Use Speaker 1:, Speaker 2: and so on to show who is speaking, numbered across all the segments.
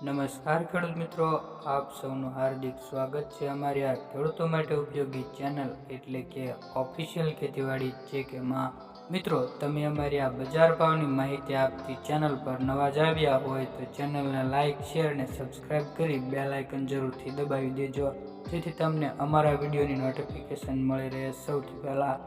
Speaker 1: નમસ્કાર ખેડૂત મિત્રો, આપ સૌનું હાર્દિક સ્વાગત છે અમારી આ ખેડૂતો માટે ઉપયોગી ચેનલ એટલે કે ઓફિશિયલ ખેતીવાડી છે કે માં. મિત્રો, તમે અમારી આ બજાર ભાવની માહિતી આપતી ચેનલ પર નવા જ આવ્યા હોય તો ચેનલને લાઇક શેર અને સબસ્ક્રાઇબ કરી બે લાઇકન જરૂરથી દબાવી દેજો, જેથી તમને અમારા વિડીયોની નોટિફિકેશન મળી રહે સૌથી પહેલાં.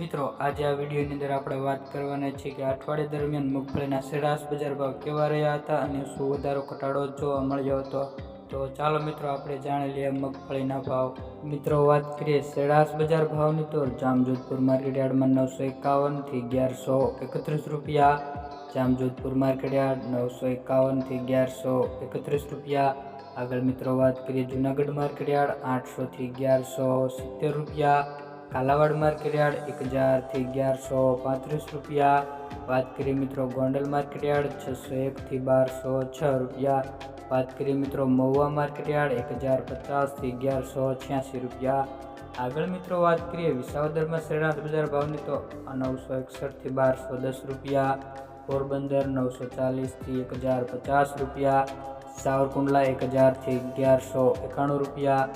Speaker 1: મિત્રો, આજે આ વિડીયોની અંદર આપણે વાત કરવાના છે કે અઠવાડિયા દરમિયાન મગફળીના સરેરાશ બજાર ભાવ કેવા રહ્યા હતા અને શું વધારો ઘટાડો જોવા મળ્યો હતો. તો ચાલો મિત્રો, આપણે જાણી લઈએ મગફળીના ભાવ. મિત્રો, વાત કરીએ સરેરાશ બજાર ભાવની તો જામજોધપુર માર્કેટ યાર્ડમાં નવસો એકાવનથી અગિયારસો એકત્રીસ રૂપિયા, જામજોધપુર માર્કેટ યાર્ડ નવસો એકાવનથી અગિયારસો એકત્રીસ રૂપિયા, આગળ મિત્રો વાત કરીએ જુનાગઢ માર્કેટ યાર્ડ આઠસોથી અગિયારસો સિત્તેર રૂપિયા કાલાવાડ માર્કેટ યાર્ડ એક હજારથી અગિયારસો પાંત્રીસ રૂપિયા. વાત કરીએ મિત્રો ગોંડલ માર્કેટ છસો એકથી બારસો છ રૂપિયા. વાત કરીએ મિત્રો મહુવા માર્કેટ યાર્ડ એક હજાર પચાસથી અગિયારસો છ્યાસી રૂપિયા. આગળ મિત્રો વાત કરીએ વિસાવદરમાં સરેરાશ બજાર ભાવની તો નવસો એકસઠથી બારસો દસ રૂપિયા. પોરબંદર નવસો ચાલીસથી એક હજાર પચાસ રૂપિયા. સાવરકુંડલા એક હજારથી અગિયારસો એકાણું રૂપિયા.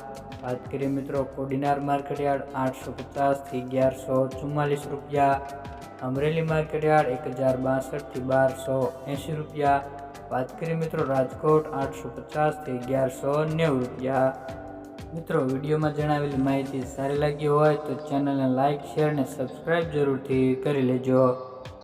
Speaker 1: વાત કરીએ મિત્રો, કોડીનાર માર્કેટયાર્ડ આઠસો પચાસથી અગિયારસો ચુમ્માલીસ રૂપિયા, અમરેલી માર્કેટયાર્ડ એક હજાર બાસઠથી બારસો એંશી રૂપિયા, વાત કરીએ મિત્રો રાજકોટ આઠસો પચાસથી અગિયારસો નેવું રૂપિયા. મિત્રો, વિડીયોમાં જણાવેલી માહિતી સારી લાગી હોય તો ચેનલને લાઇક શેર અને સબસ્ક્રાઈબ જરૂરથી કરી લેજો.